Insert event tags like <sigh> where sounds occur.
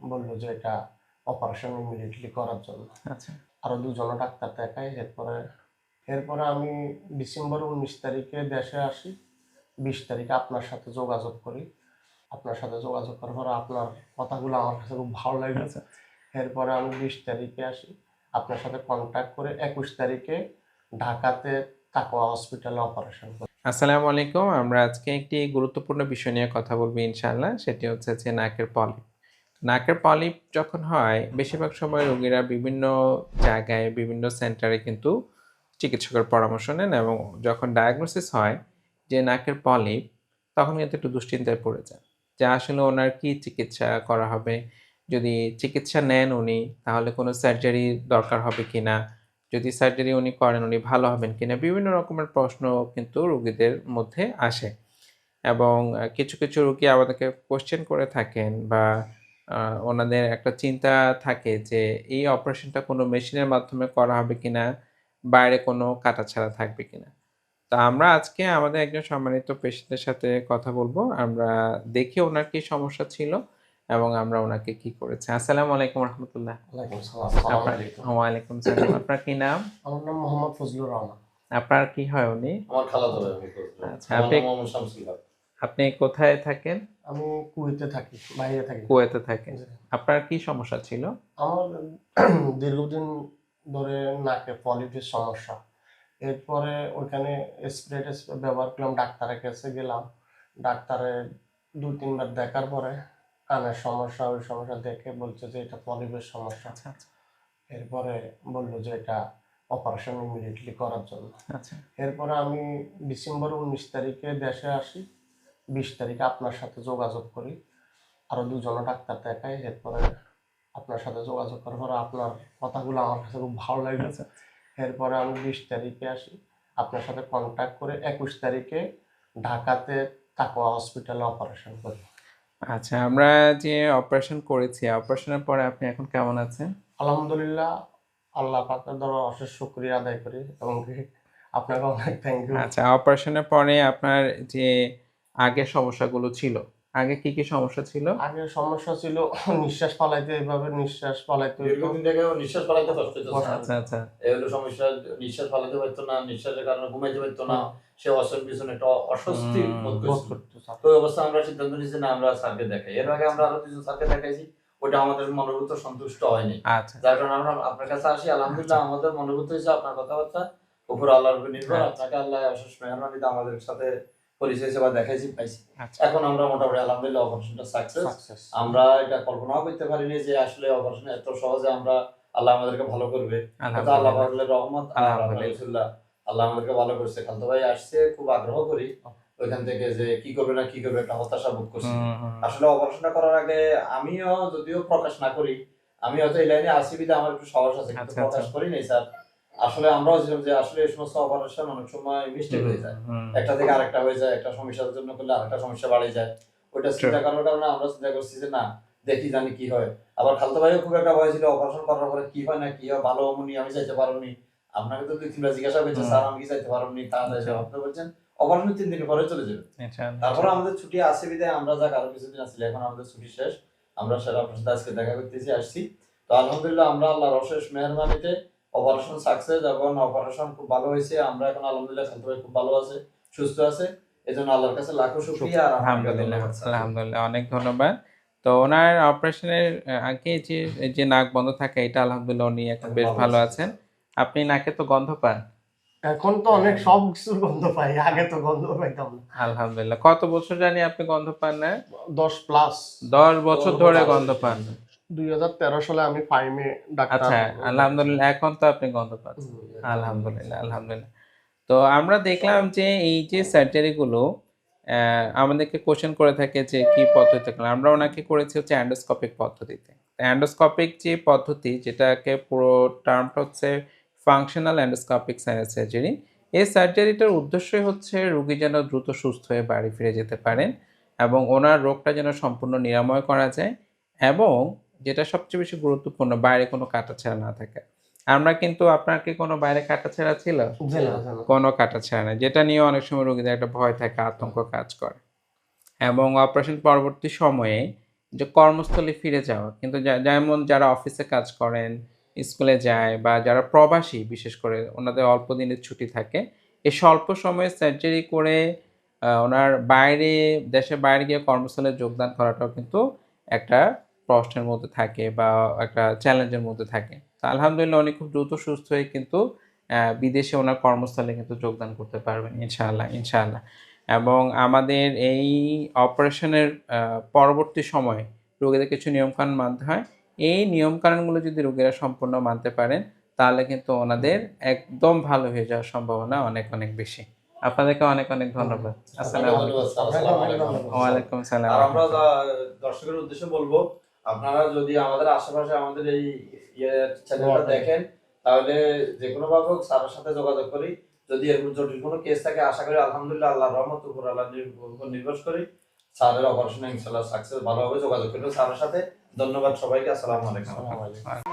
বলল যে এটা অপারেশন ইমিডিয়েটলি করার জন্য। আচ্ছা। আরও দুজনও ডাক্তার দেখাই এরপরে এরপরে আমি ডিসেম্বর উনিশ তারিখে দেশে আসি। বিশ তারিখে আপনার সাথে যোগাযোগ করি। আপনার সাথে যোগাযোগ করার পর আপনার কথাগুলো আমার কাছে খুব ভালো লাগে। আচ্ছা। এরপরে আমি বিশ তারিখে আসি। আপনার সাথে কন্ট্যাক্ট করে একুশ তারিখে ঢাকাতে তাকোয়া হসপিটালে অপারেশন করি। আসসালামু আলাইকুম। আমরা আজকে একটি গুরুত্বপূর্ণ বিষয় নিয়ে কথা বলব ইনশাআল্লাহ। সেটি হচ্ছে যে নাকের পলিপ নাকের পলিপ যখন হয়, বেশিরভাগ সময় রোগীরা বিভিন্ন জায়গায়, বিভিন্ন সেন্টারে কিন্তু চিকিৎসকের পরামর্শ নেন এবং যখন ডায়াগনোসিস হয় যে নাকের পলিপ, তখন কিন্তু একটু দুশ্চিন্তায় পড়ে যায় যে আসলে ওনার কি চিকিৎসা করা হবে। যদি চিকিৎসা নেন উনি, তাহলে কোনো সার্জারি দরকার হবে কিনা? যদি সার্জারি উনি করেন, উনি ভালো হবেন কি না বিভিন্ন রকমের প্রশ্ন কিন্তু রোগীদের মধ্যে আসে এবং কিছু কিছু রোগী আমাদেরকে কোশ্চেন করে থাকেন বা ওনাদের একটা চিন্তা থাকে যে এই অপারেশনটা কোনো মেশিনের মাধ্যমে করা হবে কিনা? বাইরে কোনো কাটা ছাড়া থাকবে কিনা? তো আমরা আজকে আমাদের একজন সম্মানিত পেশেন্টের সাথে কথা বলব। আমরা দেখি ওনার কি সমস্যা ছিল এবং আমরা ওনাকে কি করেছি। আসসালামু আলাইকুম রহমতুল্লাহ। ওয়ালাইকুম সালাম আপনার কি নাম? আমার নাম মোহাম্মদ ফজলুর রহমান। আপনার কি হয় উনি? আমার খালাতো আচ্ছা, আপনি- আপনি কোথায় থাকেন? আমি কুয়েতে থাকি বাইরে থাকি। কুয়েতে থাকেন। আপনার কি সমস্যা ছিল? আমার দীর্ঘদিন ধরে নাকে পলিপের সমস্যা। এরপরে ওইখানে স্প্রে টেস্প্রে ব্যবহার করলাম ডাক্তারের কাছে গেলাম। ডাক্তারে দু তিনবার দেখার পরে কানের সমস্যা ওই সমস্যা দেখে বলছে যে এটা পলিপের সমস্যা। আচ্ছা আচ্ছা। এরপরে বলল যে এটা অপারেশন ইমিডিয়েটলি করার জন্য। আচ্ছা। এরপরে আমি ডিসেম্বর উনিশ তারিখে দেশে আসি। বিশ তারিখে আপনার সাথে যোগাযোগ করি। আরও দুজন ডাক্তার দেখাই এরপরে আপনার সাথে যোগাযোগ করার পরে আপনার কথাগুলো আমার কাছে খুব ভালো লাগে। আচ্ছা এরপরে আমি বিশ তারিখে আসি। আপনার সাথে কন্ট্যাক্ট করে একুশ তারিখে ঢাকাতে তাকোয়া হসপিটালে অপারেশন করি আচ্ছা আমরা যে অপারেশন করেছি অপারেশনের পরে আপনি এখন কেমন আছেন? আলহামদুলিল্লাহ আল্লাহ পাকের দ্বারা অশেষ শুক্রিয়া আদায় করি এবং আপনাকে অনেক থ্যাংক ইউ আচ্ছা অপারেশনের পরে আপনার যে আগের সমস্যাগুলো ছিল? আগে কি কি সমস্যা ছিল? আগে সমস্যা ছিল <coughs> নিঃশ্বাস পালাইতে এইভাবে নিঃশ্বাস পালাইতে দীর্ঘদিন থেকে নিঃশ্বাস ফেলাইতে কষ্ট হইতো আচ্ছা আচ্ছা। এই হলো সমস্যা নিঃশ্বাস ফেলাতে পারতো না নিঃশ্বাসের কারণে ঘুমাইতে পারতো না সে অসর পিছনে একটা অস্বস্তি বোধ করতো তো অবস্থা আমরা সিদ্ধান্ত নিয়েছি না আমরা স্যারকে দেখাই। এর আগে আমরা আরও দুজন স্যারকে দেখাইছি ওটা আমাদের মনোভূত সন্তুষ্ট হয়নি। আচ্ছা। যার কারণে আমরা আপনার কাছে আসি আলহামদুলিল্লাহ আমাদের মনোভূত হয়েছে আপনার কথাবার্তা। উপর আল্লাহর উপর নির্ভর আচ্ছা। আপনাকে আল্লাহ অশেষ মেহরবানিতে আমাদের সাথে পরিচয় সেবা দেখাইছি পাইছি। আচ্ছা। এখন আমরা মোটামুটি আলহামদুলিল্লাহ অপারেশনটা সাকসেস আমরা এটা কল্পনাও করতে পারিনি যে আসলে অপারেশন এত সহজে আমরা আল্লাহ আমাদেরকে ভালো করবে। আল্লাহ রহমত আলহামদুলিল্লাহ। আল্লাহ আমাদেরকে ভালো করছে। খালতো ভাই আসছে খুব আগ্রহ করি ওইখান থেকে যে কি করবে না কি করবে একটা হতাশা বোধ করছি। আসলে অপারেশনটা করার আগে আমিও যদিও প্রকাশ না করি আমি হয়তো এই লাইনে আসি বিধে আমার একটু সাহস আছে কিন্তু আচ্ছা, প্রকাশ আচ্ছা। করি নাই স্যার। আসলে আমরাও যে আসলে এই সমস্ত অপারেশন অনেক সময় মিস্টেক হয়ে যায়। একটা থেকে আরেকটা হয়ে যায় একটা সমস্যার জন্য করলে আরেকটা সমস্যা বাড়ে যায়। ওইটা চিন্তা করার কারণে আমরা চিন্তা করছি যে না দেখি জানি কি হয়। আবার খালতো ভাইও খুব একটা ভয় ছিল অপারেশন করার পরে কি হয় না কি হয় ভালো হমনি আমি চাইতে পারবনি আপনাকে তো দুই তিনবার জিজ্ঞাসা করছে স্যার আমি কি পারবনি তা আচ্ছা। আপনি বলছেন অপারেশন তিন দিন পরে চলে যাবে। তারপরে আমাদের ছুটি আছে বিদায় আমরা যাক আরও কিছুদিন আসলে এখন আমাদের ছুটি শেষ। আমরা সেটা আপনার সাথে আজকে দেখা করতেছি আসছি। তো আলহামদুলিল্লাহ আমরা আল্লাহর অশেষ মেহরবানিতে অপারেশন সাকসেস এবং অপারেশন খুব ভালো হয়েছে। আমরা এখন আলহামদুলিল্লাহ খালতো ভাই খুব ভালো আছে সুস্থ আছে। এই জন্য আল্লাহর কাছে লাখো শুক্রিয়া আর আলহামদুলিল্লাহ আলহামদুলিল্লাহ অনেক ধন্যবাদ। তো ওনার অপারেশনের আগে যে যে নাক বন্ধ থাকে এটা আলহামদুলিল্লাহ উনি এখন বেশ ভালো আছেন। আছেন। আপনি নাকে তো গন্ধ পান? এখন তো অনেক সব কিছুর গন্ধ পাই আগে তো গন্ধ পাইতাম না। আলহামদুলিল্লাহ কত বছর জানি আপনি গন্ধ পান না? দশ প্লাস দশ বছর ধরে গন্ধ পান দুই হাজার তেরো সালে আমি ফাইমে ডাক্তার আচ্ছা আলহামদুলিল্লাহ এখন তো আপনি গন্ধ পাচ্ছেন। আলহামদুলিল্লাহ আলহামদুলিল্লাহ। তো আমরা দেখলাম যে এই যে সার্জারিগুলো আমাদেরকে কোশ্চেন করে থাকে যে কি করলাম। আমরা ওনাকে করেছি হচ্ছে অ্যান্ডোস্কোপিক পদ্ধতিতে। অ্যান্ডোস্কোপিক যে পদ্ধতি যেটাকে পুরো টার্মটা হচ্ছে ফাংশনাল অ্যান্ডোস্কোপিক সার্জারি এই সার্জারিটার উদ্দেশ্যই হচ্ছে রুগী যেন দ্রুত সুস্থ হয়ে বাড়ি ফিরে যেতে পারেন এবং ওনার রোগটা যেন সম্পূর্ণ নিরাময় করা যায় এবং যেটা সবচেয়ে বেশি গুরুত্বপূর্ণ বাইরে কোনো কাটাছেঁড়া না থাকে। আমরা কিন্তু আপনার কি কোনো বাইরে কাটাছেঁড়া ছিল। কোনো কাটাছেঁড়া নেই। যেটা নিয়ে অনেক সময় রোগীদের একটা ভয় থাকে আতঙ্ক কাজ করে। এবং অপারেশন পরবর্তী সময়ে যে কর্মস্থলে ফিরে যাওয়া কিন্তু যেমন যারা অফিসে কাজ করেন স্কুলে যায় বা যারা প্রবাসী বিশেষ করে ওনাদের অল্প দিনের ছুটি থাকে এই স্বল্প সময়ে সার্জারি করে আহ, ওনার বাইরে দেশের বাইরে গিয়ে কর্মস্থলে যোগদান করাটাও কিন্তু একটা প্রশ্নের মধ্যে থাকে বা একটা চ্যালেঞ্জের মধ্যে থাকে। তো আলহামদুলিল্লাহ উনি খুব দ্রুত সুস্থ হয়ে কিন্তু বিদেশে ওনার কর্মস্থলে কিন্তু যোগদান করতে পারবেন ইনশাআল্লাহ ইনশাআল্লাহ। এবং আমাদের এই অপারেশনের পরবর্তী সময়ে রোগীদের কিছু নিয়মকানুন মানতে হয়। এই নিয়মকানুনগুলো যদি রোগীরা সম্পূর্ণ মানতে পারেন তাহলে কিন্তু ওনাদের একদম ভালো হয়ে যাওয়ার সম্ভাবনা অনেক অনেক বেশি। আপনাদেরকে অনেক অনেক ধন্যবাদ। আসসালামু আলাইকুম। আলাইকুম। আমরা দর্শকের উদ্দেশ্যে বলব আপনারা যদি আমাদের আশেপাশে আমাদের এই ইয়ে চ্যানেলটা দেখেন তাহলে যে কোনো ভাবে হোক স্যারের সাথে যোগাযোগ করি। যদি এরকম জটিল কোনো কেস থাকে আশা করি আলহামদুলিল্লাহ আল্লাহ রহমত উপর আল্লাহ নির্ভর করি। স্যারের অপারেশন ইনশাল্লাহ সাকসেস ভালোভাবে যোগাযোগ করবেন স্যারের সাথে। ধন্যবাদ সবাইকে আসসালামু আসসালামু আলাইকুম।